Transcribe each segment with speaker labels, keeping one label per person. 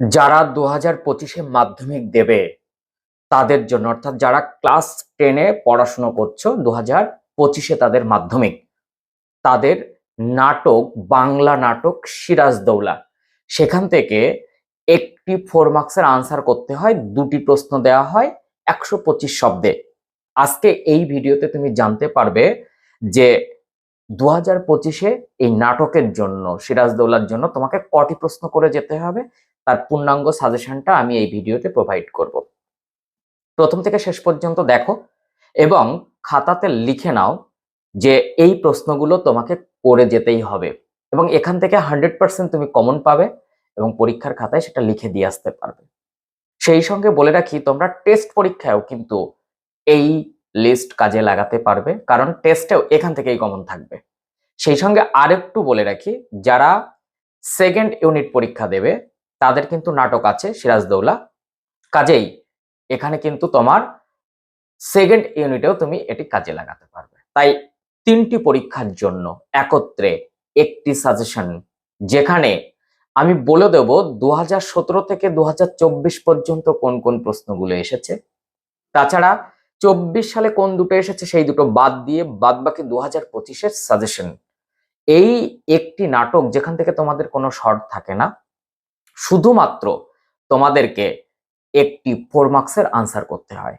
Speaker 1: যারা দু হাজার পঁচিশে মাধ্যমিক দেবে, তাদের জন্য, অর্থাৎ যারা ক্লাস টেনে পড়াশুনো করছ দু হাজার পঁচিশে তাদের মাধ্যমিক, তাদের নাটক, বাংলা নাটক সিরাজদৌলা সেখান থেকে একটি ফোর মার্কসের আনসার করতে হয়, দুটি প্রশ্ন দেওয়া হয়, একশো পঁচিশ শব্দে। আজকে এই ভিডিওতে তুমি জানতে পারবে যে দু হাজার পঁচিশে এই নাটকের জন্য সিরাজদৌলার জন্য তোমাকে কটি প্রশ্ন করে যেতে হবে তার পূর্ণাঙ্গ সাজেশনটা আমি এই ভিডিওতে প্রোভাইড করব। প্রথম থেকে শেষ পর্যন্ত দেখো এবং খাতাতে লিখে নাও যে এই প্রশ্নগুলো তোমাকে করে যেতেই হবে এবং এখান থেকে হান্ড্রেড পার্সেন্ট তুমি কমন পাবে এবং পরীক্ষার খাতায় সেটা লিখে দিয়ে আসতে পারবে। সেই সঙ্গে বলে রাখি, তোমরা টেস্ট পরীক্ষায়ও কিন্তু এই লিস্ট কাজে লাগাতে পারবে, কারণ টেস্টেও এখান থেকেই কমন থাকবে। সেই সঙ্গে আরেকটু বলে রাখি, যারা সেকেন্ড ইউনিট পরীক্ষা দেবে তাদের কিন্তু নাটক আছে সিরাজদৌলা। কাজেই এখানে কিন্তু তোমার সেকেন্ড ইউনিটেও তুমি এটি কাজে লাগাতে পারবে। তাই তিনটি পরীক্ষার জন্য একত্রে একটি সাজেশন যেখানে আমি বলে দেব দু হাজার সতেরো থেকে দু হাজার চব্বিশ পর্যন্ত কোন কোন প্রশ্নগুলো এসেছে। তাছাড়া চব্বিশ সালে কোন দুটো এসেছে সেই দুটো বাদ দিয়ে বাদ বাকি দু হাজার সাজেশন এই একটি নাটক যেখান থেকে তোমাদের কোনো শর্ট থাকে না। শুধুমাত্র তোমাদেরকে একটি ফোর মার্কসের আনসার করতে হয়।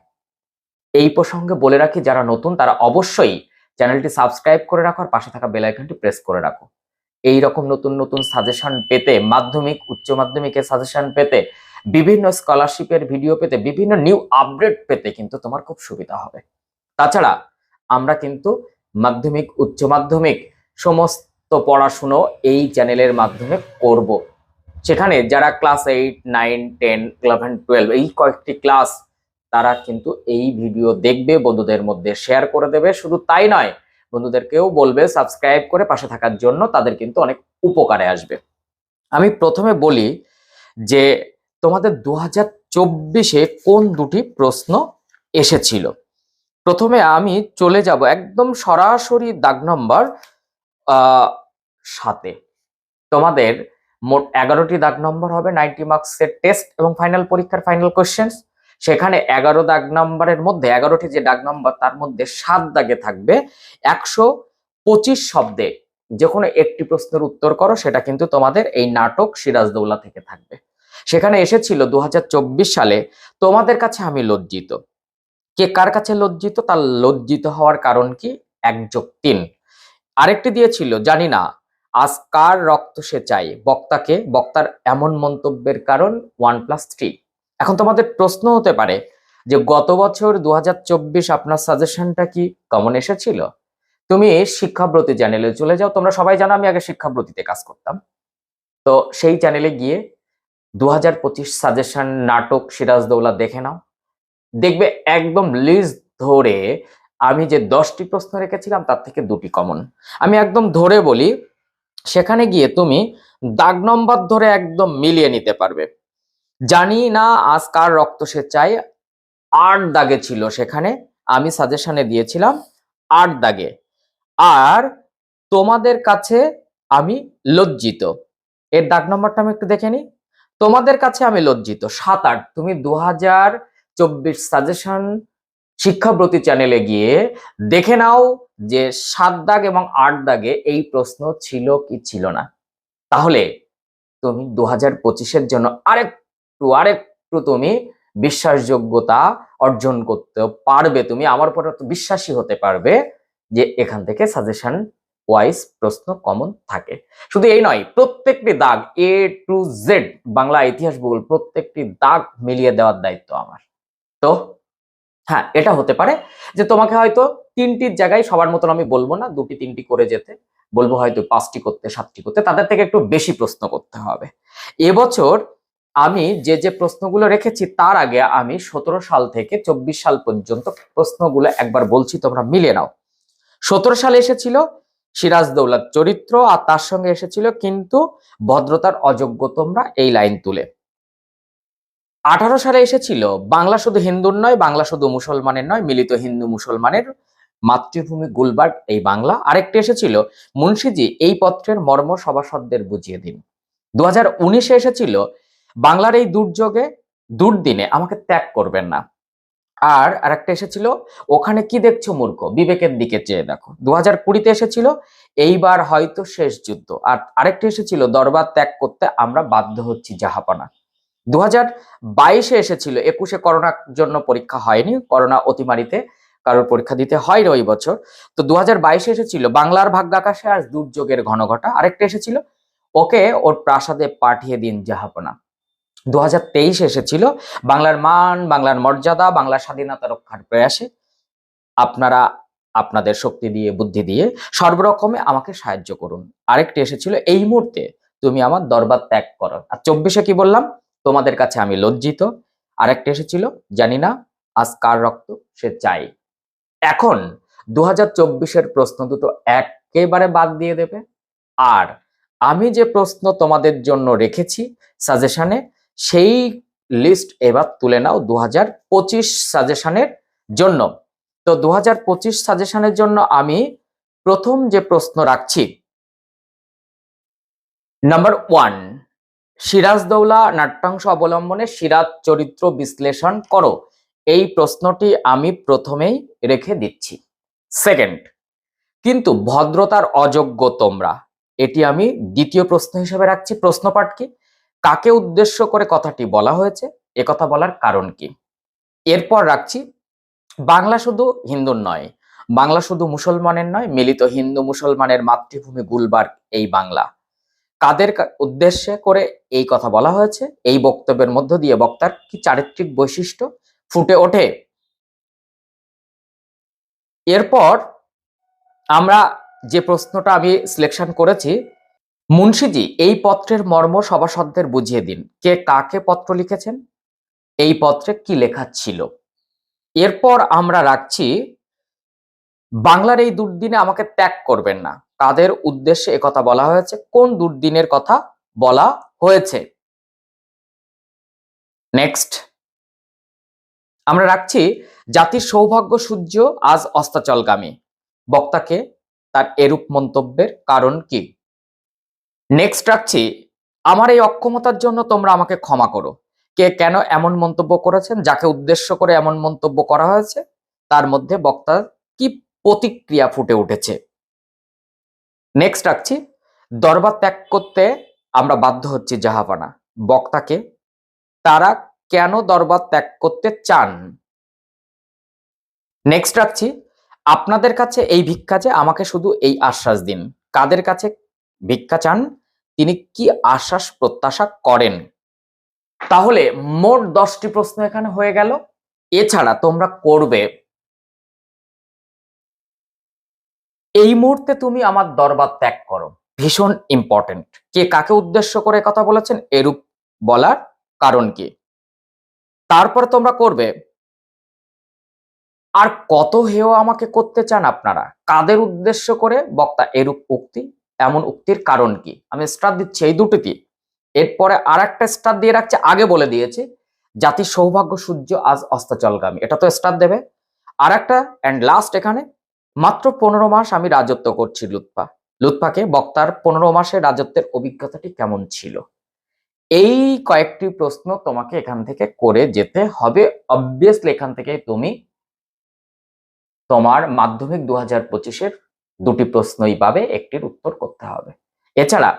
Speaker 1: এই প্রসঙ্গে বলে রাখি, যারা নতুন, তারা অবশ্যই চ্যানেলটি সাবস্ক্রাইব করে রাখো আর পাশে থাকা বেল আইকনটি প্রেস করে রাখো। এই রকম নতুন নতুন সাজেশন পেতে, মাধ্যমিক, উচ্চ মাধ্যমিকের সাজেশন পেতে, বিভিন্ন স্কলারশিপের ভিডিও পেতে, বিভিন্ন নিউ আপডেট পেতে কিন্তু তোমার খুব সুবিধা হবে। তাছাড়া আমরা কিন্তু মাধ্যমিক, উচ্চ মাধ্যমিক সমস্ত পড়াশুনো এই চ্যানেলের মাধ্যমে করব। সেখানে যারা class eight nine ten eleven twelve এই কয়েকটি ক্লাস তারা কিন্তু এই ভিডিও দেখবে, বন্ধুদের মধ্যে শেয়ার করে দেবে। শুধু তাই নয়, বন্ধুদেরকেও বলবে সাবস্ক্রাইব করে পাশে থাকার জন্য তাদের কিন্তু অনেক উপকারে আসবে। আমি প্রথমে বলি যে, তোমাদের দু হাজার চব্বিশে কোন দুটি প্রশ্ন এসেছিল? প্রথমে আমি চলে যাব একদম সরাসরি দাগ নম্বর সাতে। তোমাদের মোট এগারোটি দাগ নম্বর হবে নাইনটি মার্কসের টেস্ট এবং ফাইনাল পরীক্ষার ফাইনাল কোশ্চেন্স সেখানে এগারো দাগ নম্বরের মধ্যে, এগারোটি যে দাগ নম্বর তার মধ্যে সাত দাগে থাকবে। একশো পঁচিশ শব্দে যে কোনো একটি প্রশ্নের উত্তর করো, সেটা কিন্তু তোমাদের এই নাটক সিরাজদৌলা থেকে থাকবে। সেখানে এসেছিল দু হাজার চব্বিশ সালে, তোমাদের কাছে আমি লজ্জিত। কে কার কাছে লজ্জিত? তার লজ্জিত হওয়ার কারণ কি? এক যোগ তিন। আরেকটি দিয়েছিল, জানি না আজ কার রক্ত সে চাই বক্তাকে, বক্তার এমন মন্তব্যের কারণ ওয়ান প্লাস থ্রি এখন তোমাদের প্রশ্ন হতে পারে যে গত বছর দু হাজার চব্বিশ আপনার সাজেশনটা কি কমন এসেছিল? তুমি শিক্ষাব্রতী চ্যানেলে চলে যাও, তোমরা সবাই জানো আমি আগে শিক্ষাব্রতীতে কাজ করতাম। তো সেই চ্যানেলে গিয়ে দু হাজার পঁচিশ সাজেশন নাটক সিরাজদৌলা দেখে নাও। দেখবে একদম লিস্ট ধরে আমি যে দশটি প্রশ্ন রেখেছিলাম, তার থেকে দুটি কমন আমি একদম ধরে বলি সেখানে গিয়ে তুমি দাগ নম্বর ধরে একদম মিলিয়ে নিতে পারবে। জানি না আজ কার রক্ত সে চাই আট দাগে ছিল সেখানে। আমি সাজেশনে দিয়েছিলাম আট দাগে। আর তোমাদের কাছে আমি লজ্জিত। এর দাগ নম্বরটা আমি একটু দেখে নিই। তোমাদের কাছে আমি লজ্জিত। সাত আট। তুমি দু হাজার চব্বিশ সাজেশন শিক্ষাব্রতী চ্যানেলে গিয়ে দেখে নাও যে সাত দাগ এবং আট দাগে এই প্রশ্ন ছিল কি ছিল না? তাহলে তুমি দু হাজার পঁচিশের জন্য আরেকটু আরেকটু তুমি বিশ্বাসযোগ্যতা অর্জন করতে পারবে। তুমি আমার একটু বিশ্বাসী হতে পারবে যে এখান থেকে সাজেশন ওয়াইজ প্রশ্ন কমন থাকে। শুধু এই নয়, প্রত্যেকটি দাগ এ টু জেড বাংলা ইতিহাস ভূগোল প্রত্যেকটি দাগ মিলিয়ে দেওয়ার দায়িত্ব আমার। তো হ্যাঁ এটা হতে পারে যে তোমাকে হয়তো তিনটির জায়গায় সবার মতন আমি বলব না, দুটি তিনটি করে যেতে, বলব হয়তো পাঁচটি করতে, সাতটি করতে, তাদের থেকে একটু বেশি প্রশ্ন করতে হবে। এবছর আমি যে যে প্রশ্নগুলো রেখেছি তার আগে আমি সতেরো সাল থেকে চব্বিশ সাল পর্যন্ত প্রশ্নগুলো একবার বলছি, তোমরা মিলে নাও। সতেরো সালে এসেছিল সিরাজদৌলার চরিত্র আর তার সঙ্গে এসেছিল কিন্তু ভদ্রতার অযোগ্য তোমরা এই লাইন তুলে। আঠারো সালে এসেছিল, বাংলা শুধু হিন্দুর নয়, বাংলা শুধু মুসলমানের নয়, মিলিত হিন্দু মুসলমানের মাতৃভূমি গুলবার্গ, এই বাংলা। আরেকটি এসেছিল, মুন্সিজি, এই পত্রের মর্ম সভাসদদের বুঝিয়ে দিন। দু হাজার উনিশে এসেছিল, বাংলার এই দুর্যোগে, দুর্দিনে আমাকে ত্যাগ করবেন না। আর আরেকটা এসেছিল, ওখানে কি দেখছ মূর্খ? বিবেকের দিকে চেয়ে দেখো। দু হাজার কুড়িতে এসেছিল, এইবার হয়তো শেষ যুদ্ধ। আর আরেকটা এসেছিল, দরবার ত্যাগ করতে আমরা বাধ্য হচ্ছি জাহাপানা। দু হাজার বাইশে এসেছিল, একুশে করোনার জন্য পরীক্ষা হয়নি, করোনা অতিমারিতে কারোর পরীক্ষা দিতে হয়নি ওই বছর। তো দু হাজার বাইশে এসেছিল, বাংলার ভাগ্যাকাশে আর দুর্যোগের ঘনঘটা। আরেকটা এসেছিল, ওকে ওর প্রাসাদে পাঠিয়ে দিন জাহাপনা দু হাজার তেইশে এসেছিল, বাংলার মান, বাংলার মর্যাদা, বাংলার স্বাধীনতা রক্ষার প্রয়াসে আপনারা আপনাদের শক্তি দিয়ে, বুদ্ধি দিয়ে সর্বরকমে আমাকে সাহায্য করুন। আরেকটি এসেছিল, এই মুহূর্তে তুমি আমার দরবার ত্যাগ করো। আর চব্বিশে কি বললাম? তোমাদের কাছে আমি লজ্জিত। আরেকটা এসেছিল, জানি না আজ কার রক্ত, সে চাই। এখন দু হাজার প্রশ্ন দুটো একেবারে বাদ দিয়ে দেবে। আর আমি যে প্রশ্ন তোমাদের জন্য রেখেছি সাজেশনে, সেই লিস্ট এবার তুলে নাও দু হাজার পঁচিশ সাজেশনের জন্য। তো দু হাজার পঁচিশ সাজেশনের জন্য আমি প্রথম যে প্রশ্ন রাখছি, নাম্বার ওয়ান সিরাজদৌলা নাট্যাংশ অবলম্বনে সিরাজ চরিত্র বিশ্লেষণ করো। এই প্রশ্নটি আমি প্রথমেই রেখে দিচ্ছি। সেকেন্ড কিন্তু ভদ্রতার অযোগ্য তোমরা। এটি আমি দ্বিতীয় প্রশ্ন হিসেবে রাখছি। প্রশ্নপাঠ কি? কাকে উদ্দেশ্য করে কথাটি বলা হয়েছে? কথা বলার কারণ কি? এরপর রাখছি, বাংলা শুধু হিন্দুর নয়, বাংলা শুধু মুসলমানের নয়, মিলিত হিন্দু মুসলমানের মাতৃভূমি গুলবার্গ, এই বাংলা। কাদের উদ্দেশ্যে করে এই কথা বলা হয়েছে? এই বক্তব্যের মধ্য দিয়ে বক্তার কি চারিত্রিক বৈশিষ্ট্য ফুটে ওঠে? এরপর আমরা যে প্রশ্নটা আমি সিলেকশন করেছি, মুন্সিজি, এই পত্রের মর্ম সভাসদদের বুঝিয়ে দিন। কে কাকে পত্র লিখেছেন? এই পত্রে কি লেখা ছিল? এরপর আমরা রাখছি, বাংলার এই দুর্দিনে আমাকে ত্যাগ করবেন না। কাদের উদ্দেশ্যে কথা বলা হয়েছে? কোন দুর্দিনের কথা বলা হয়েছে? নেক্সট আমরা রাখছি, জাতির সৌভাগ্য সূর্য আজ অস্তাচলগামী। বক্তাকে তার এরূপ মন্তব্যের কারণ কি? নেক্সট রাখছি, আমার এই অক্ষমতার জন্য তোমরা আমাকে ক্ষমা করো। কে কেন এমন মন্তব্য করেছেন? যাকে উদ্দেশ্য করে এমন মন্তব্য করা হয়েছে? তার মধ্যে বক্তার কি প্রতিক্রিয়া ফুটে উঠেছে? নেক্সট রাখছি। দরবার ত্যাগ করতে আমরা বাধ্য হচ্ছি জাহাপানা, বক্তাকে। তারা কেন দরবার ত্যাগ করতে চান? নেক্সট রাখছি। আপনাদের কাছে এই ভিক্ষা যে আমাকে শুধু এই আশ্বাস দিন, কাদের কাছে ভিক্ষা চান? তিনি কি আশ্বাস প্রত্যাশা করেন? তাহলে মোট দশটি প্রশ্ন এখানে হয়ে গেল। এছাড়া তোমরা করবে এই মুহূর্তে তুমি আমার দরবার ত্যাগ করো। ভীষণ ইম্পর্টেন্ট কে কাকে উদ্দেশ্য করে কথা বলেছেন? এরূপ বলার কারণ কি? তারপর তোমরা করবে, আর কত হেয় আমাকে করতে চান আপনারা? কাদের উদ্দেশ্য করে? বক্তা এরূপ উক্তি, এমন উক্তির কারণ কি? আমি স্টার দিচ্ছি এই দুটিতে এরপরে আর একটা স্টার দিয়ে রাখছে, আগে বলে দিয়েছে জাতির সৌভাগ্য সূর্য আজ অস্তাচলগামী এটা তো স্টার দেবে। আর একটা অ্যান্ড লাস্ট এখানে মাত্র পনেরো মাস আমি রাজত্ব করছি লুৎফা। লুৎফাকে বক্তার পনেরো মাসের রাজত্বের অভিজ্ঞতাটি কেমন ছিল? এই কয়েকটি প্রশ্ন তোমাকে এখান থেকে করে যেতে হবে। অবভিয়াসলি এখান থেকে তুমি তোমার মাধ্যমিক দু হাজার পঁচিশের দুটি প্রশ্নই পাবে, একটির উত্তর করতে হবে। এছাড়া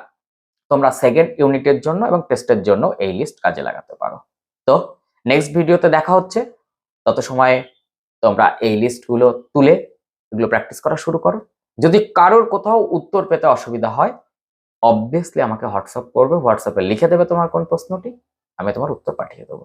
Speaker 1: তোমরা সেকেন্ড ইউনিটের জন্য এবং টেস্টের জন্য এই লিস্ট কাজে লাগাতে পারো। তো নেক্সট ভিডিওতে দেখা হচ্ছে। তত সময় তোমরা এই লিস্টগুলো তুলে এগুলো প্র্যাকটিস করা শুরু করো। যদি কারোর কোথাও উত্তর পেতে অসুবিধা হয় অবভিয়াসলি আমাকে হোয়াটসঅ্যাপ করবে হোয়াটসঅ্যাপে লিখে দেবে তোমার কোন প্রশ্নটি, আমি তোমার উত্তর পাঠিয়ে দেবো।